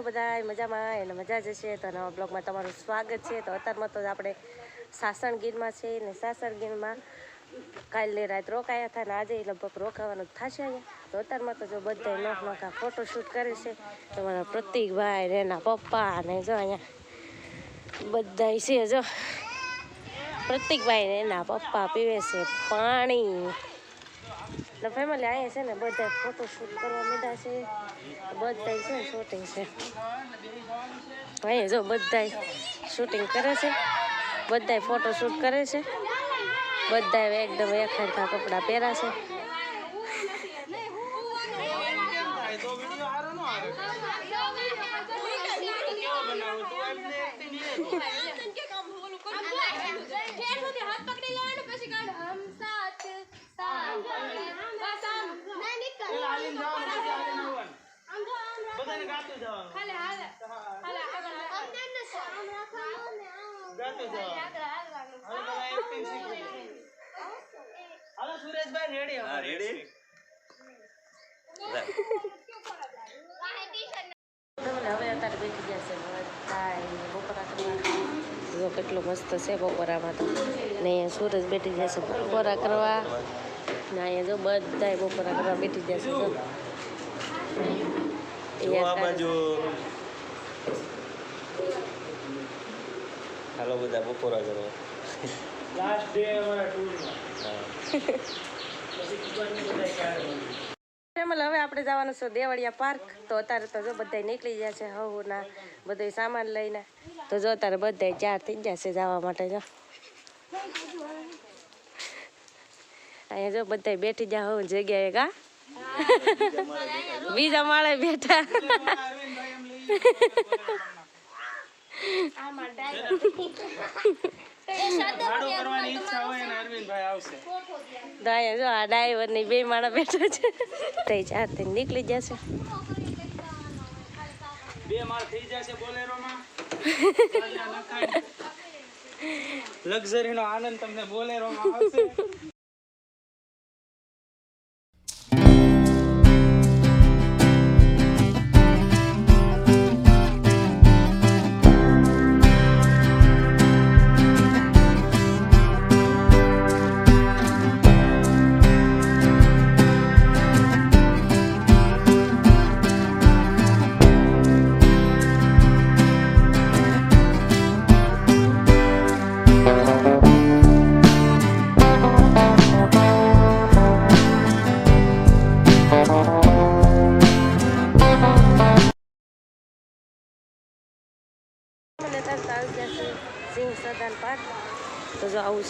છો બધા મજામાં? એને મજા જ છે તો નવા બ્લોગમાં તમારું સ્વાગત છે. તો અત્યારમાં તો આપણે સાસણ ગીરમાં છે ને સાસણ ગીરમાં કાલે રાત રોકાયા હતા ને આજે લગભગ રોકાવાનું થશે અહીંયા. તો અત્યારમાં તો જો બધા નોખ નોખા ફોટોશૂટ કરે છે. તમારા પ્રતિકભાઈ ને એના પપ્પા ને જો અહીંયા બધા છે જો. પ્રતિકભાઈ ને પપ્પા પીવે છે પાણી. ફેમિલી અહીંયા છે ને બધા ફોટોશૂટ કરવા માંડ્યા છે. બધા છે ને શૂટિંગ છે. અહીંયા જો બધા શૂટિંગ કરે છે. બધા ફોટોશૂટ કરે છે. બધા એકદમ એક સરખા કપડાં પહેરા છે હાથ પકડી લેવાનું પછી કાઢ હમ સાથ સાથ બસ આમ ના નીકળ આમ જો આમ રાખો. ખાલી હાલે હાલે આગળ આમ તેમ ને આમ રાખવાનું ને આગળ હા રેડી હવે? અત્યારે બેઠી ગયા છે બધા બપોરા કરવા. જો કેટલું મસ્ત છે બપોરામાં તો. ને અહીંયા સૂરજ બેઠી જશે બપોરા કરવા. ને અહીંયા જો બધા બપોરા કરવા બેઠી જશે જો જો આ બાજુ હાલો બધા બપોરા કરો લાસ્ટ ડે અમારા ટૂરમાં ફેમિલી હવે આપણે જવાનું છે દેવળિયા પાર્ક. તો અત્યારે તો જો બધા નીકળી ગયા છે હવના બધો સામાન લઈને. તો જો અત્યારે બધા ચાર થઈ જશે જવા માટે જો. અહીંયા જો બધા બેઠી જા હું જગ્યાએ કા? બીજા માળે બેઠા. ભાડો કરવાની ઈચ્છા હોય ને અરવિંદભાઈ આવશે તો જો આ ડ્રાઈવરની બે માણા બેઠા છે. તો ચાર થઈ નીકળી જશે. બે માળ થઈ જશે બોલેરોમાં. લક્ઝરી નો આનંદ તમને બોલેરોમાં આવશે.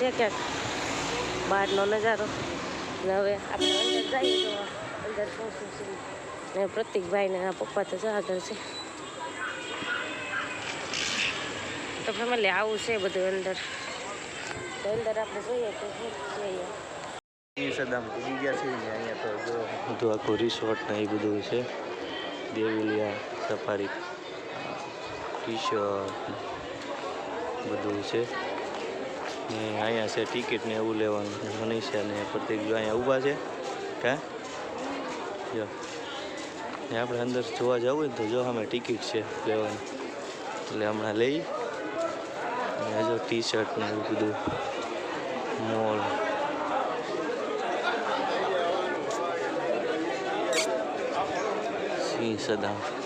છે ક્યાંક બહારનો નજારો. ને હવે આપણે અંદર જઈએ તો અંદર પહોંચું છું? ને પ્રતિકભાઈને એના પપ્પા તો જો આગળ છે. તો ફેમિલી આવું છે બધું અંદર. તો અંદર આપણે જોઈએ તો શું છે અહીંયા. આખું રિસોર્ટ ને એ બધું છે. દેવિલિયા સફારી ટી શર્ટ બધું છે. ને અહીંયા છે ટિકિટ ને એવું લેવાનું છે. મનીષા ને પ્રતિક જો અહીંયા ઊભા છે. હા જો. ને આપણે અંદર જોવા જવું હોય તો જો અમે ટિકિટ છે લેવાની. એટલે હમણાં લઈ. અને જો ટી શર્ટ ને એવું બધું. મોલ સિંહ સદામ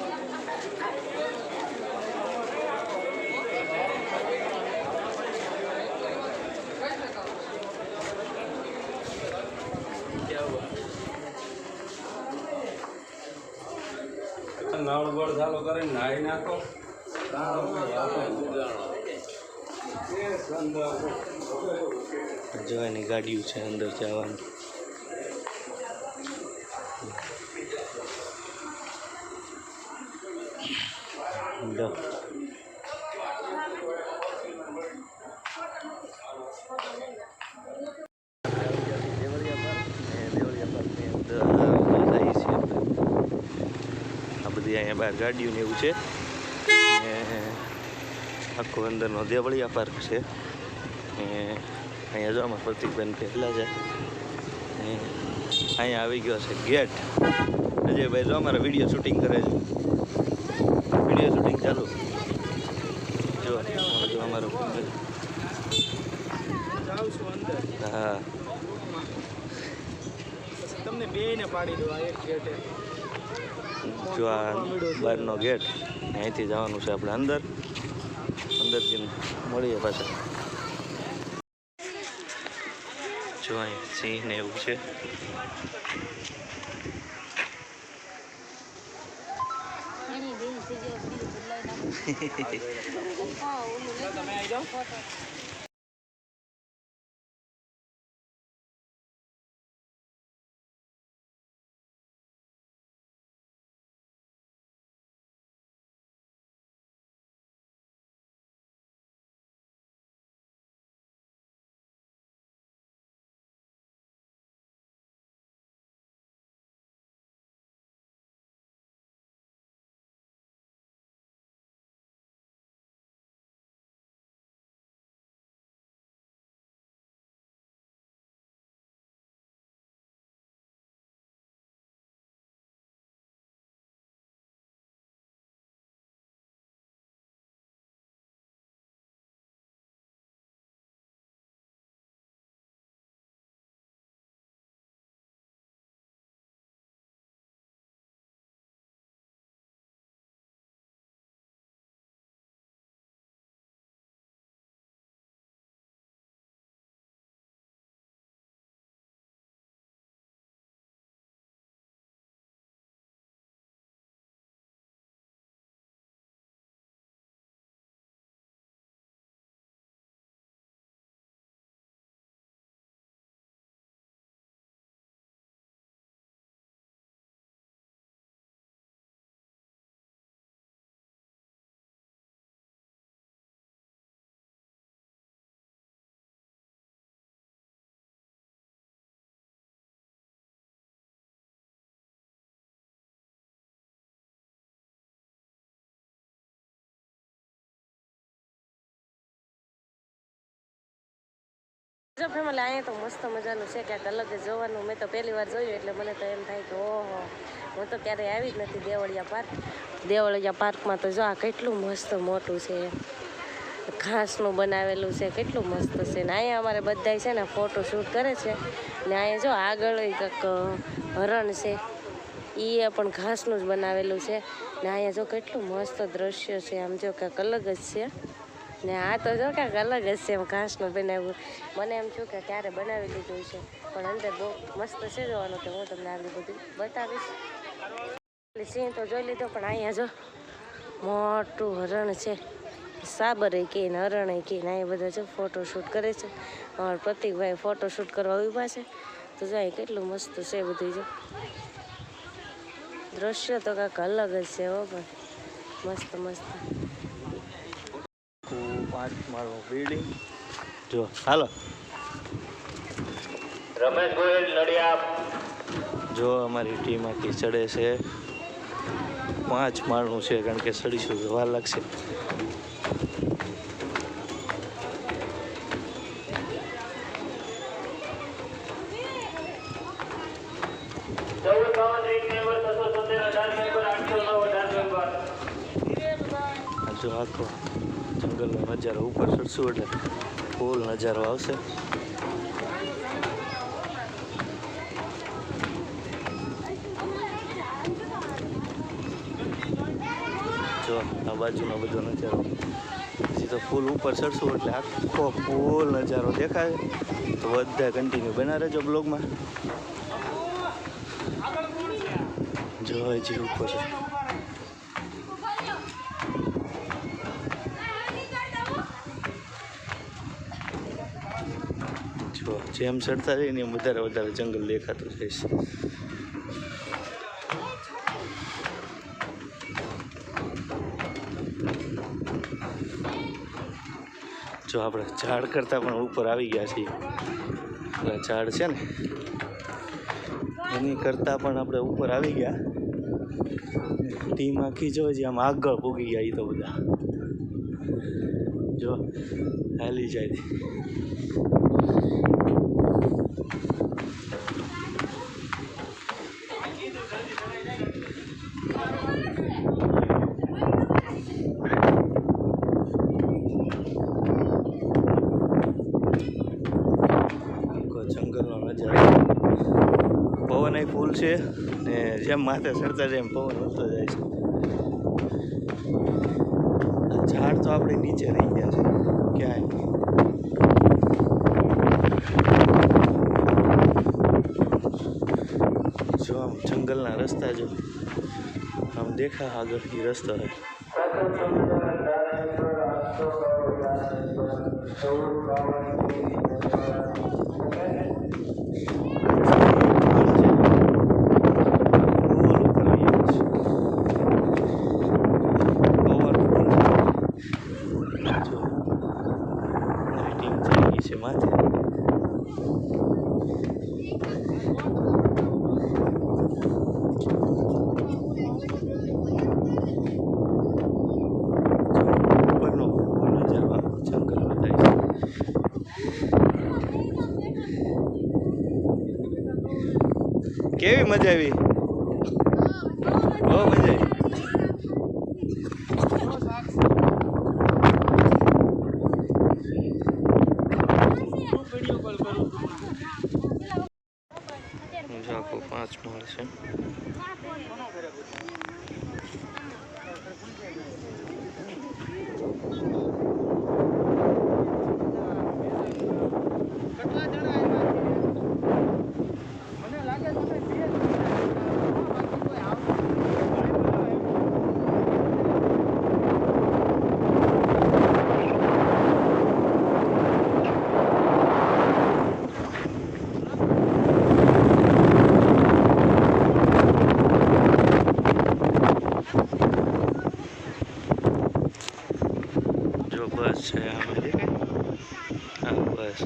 ચાલુ કરીને નાહી નાખો. જો ગાડીઓ છે અંદર જવાની. જો આ બધી અહીંયા બહાર ગાડીઓને એવું છે. આખું અંદરનો દેવળિયા પાર્ક છે. અહીંયા જો અમારા પ્રતિકબેન પહેલા છે. અહીંયા આવી ગયો છે ગેટ. અજયભાઈ જો અમારા વીડિયો શૂટિંગ કરે છે. વીડિયો શૂટિંગ ચાલુ. જો જો અમારો હા. તમને બે ને પાડી દો એક ગેટે જો આ બહારનો ગેટ અહીંથી જવાનું છે આપણે અંદર. અંદર જઈને મળીએ પાછા. જો અહીં સિંહ ને એવું છે. તમે આવી જાઓ. જો ફેમિલી અહીંયા તો મસ્ત મજાનું છે ક્યાંક અલગ જોવાનું. મેં તો પહેલી વાર જોયું એટલે મને તો એમ થાય કે ઓહો, હું તો ક્યારેય આવી જ નથી દેવળિયા પાર્ક. દેવળિયા પાર્કમાં તો જો આ કેટલું મસ્ત મોટું છે. ઘાસનું બનાવેલું છે, કેટલું મસ્ત છે. ને અહીંયા અમારે બધાય છે ને ફોટો શૂટ કરે છે. ને અહીંયા જો આગળ કંઈક હરણ છે. એ પણ ઘાસનું જ બનાવેલું છે. ને અહીંયા જો કેટલું મસ્ત દ્રશ્ય છે. આમ જો કંઈક અલગ જ છે. ને આ તો જો કાંઈક અલગ જ છે એમ ઘાસનું બનાવ્યું. મને એમ થયું કે ક્યારે બનાવી લીધું છે પણ અંદર બહુ મસ્ત છે જોવાનું તો હું તમને આગળ બધું બતાવીશ. સિંહ તો જોઈ લીધો, પણ અહીંયા જો મોટું હરણ છે. સાબર કે ને, હરણ કે ને અહીંયા બધા જો ફોટોશૂટ કરે છે. અમારા પ્રતિકભાઈ ફોટોશૂટ કરવા ઊભા છે. તો જો અહીં કેટલું મસ્ત છે બધું જો. દ્રશ્ય તો કાંઈક અલગ જ છે હો, પણ મસ્ત મસ્ત. પાંચ માળનું બિલ્ડિંગ જો હાલો. રમેશ ગોયલ નડિયા જો અમારી ટીમ આખી ચડે છે. પાંચ માળનું છે કારણ કે સડીશું વાર લાગશે. જો આખો જંગલનો નજારો ઉપર ચડશું એટલે ફૂલ નજારો આવશે. જો, આ બાજુનો બધો નજારો. પછી તો ફૂલ ઉપર ચડશું એટલે આખો ફૂલ નજારો દેખાય. તો બધા કન્ટિન્યુ બના રહેજો બ્લોગમાં જો હજી ઉપર. જેમ ચડતા જઈએ એમ વધારે વધારે જંગલ દેખાતું જાય છે જો આપણે ઝાડ કરતાં પણ ઉપર આવી ગયા છીએ. એટલે ઝાડ છે ને, એની કરતાં પણ આપણે ઉપર આવી ગયા. ટીમ આખી જો જે આમ આગળ પૂગી ગયા એ તો બધા. જો, હાલી જાય. છે ને જેમ માથે ચડતા જાય એમ પવન વધતો જાય છે. ઝાડ તો આપણે નીચે રહી ગયા છે, ક્યાંય? જો આમ જંગલના રસ્તા જો આમ દેખા આગળ એ રસ્તો છે છે માથે ઉપરનો ઉપરનો નજારો આખો જંગલ બતાય છે કેવી મજા આવી? બહુ મજા આવી. જો આખો પાંચ માળ છે મને લાગે તમે બે જ જણા બાકી કોઈ આવતું જો બસ છે આમાં દેખાય હા બસ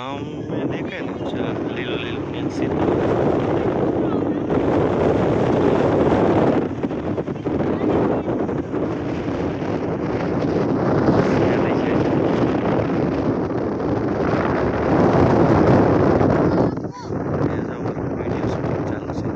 આમ દેખાય ને ચા લીલું લીલું ને સીધું ત્યાં લઈ જાય ત્યાં જાઓ વીડિયો શૂટિંગ ચાલુ છે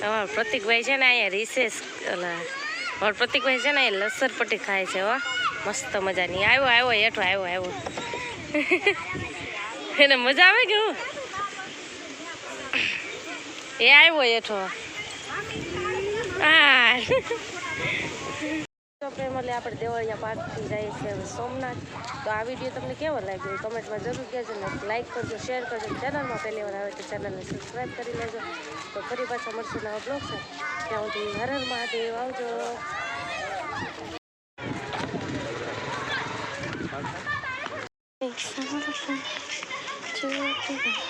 અમારો પ્રતિકભાઈ છે ને અહીંયા રિસેસ ઓલા પ્રતિકભાઈ છે ને અહીંયા લસરપટ્ટી ખાય છે, હો. મસ્ત મજાની. આવ્યો આવ્યો, હેઠો આવ્યો આવ્યો. એને મજા આવે કે એ આવ્યો હેઠો. હા. તો એટલે આપણે દેવળિયા પાર્કથી જઈએ છીએ સોમનાથ. તો આ વીડિયો તમને કેવો લાગ્યો કમેન્ટમાં જરૂર કહેજો ને લાઈક કરજો શેર કરજો. ચેનલમાં પહેલી વાર આવે તો ચેનલને સબસ્ક્રાઈબ કરી લેજો. તો ફરી પાછા મળશે નવા બ્લોગ છે ત્યાં સુધી હર હર મહાદેવ, આવજો. Thanks.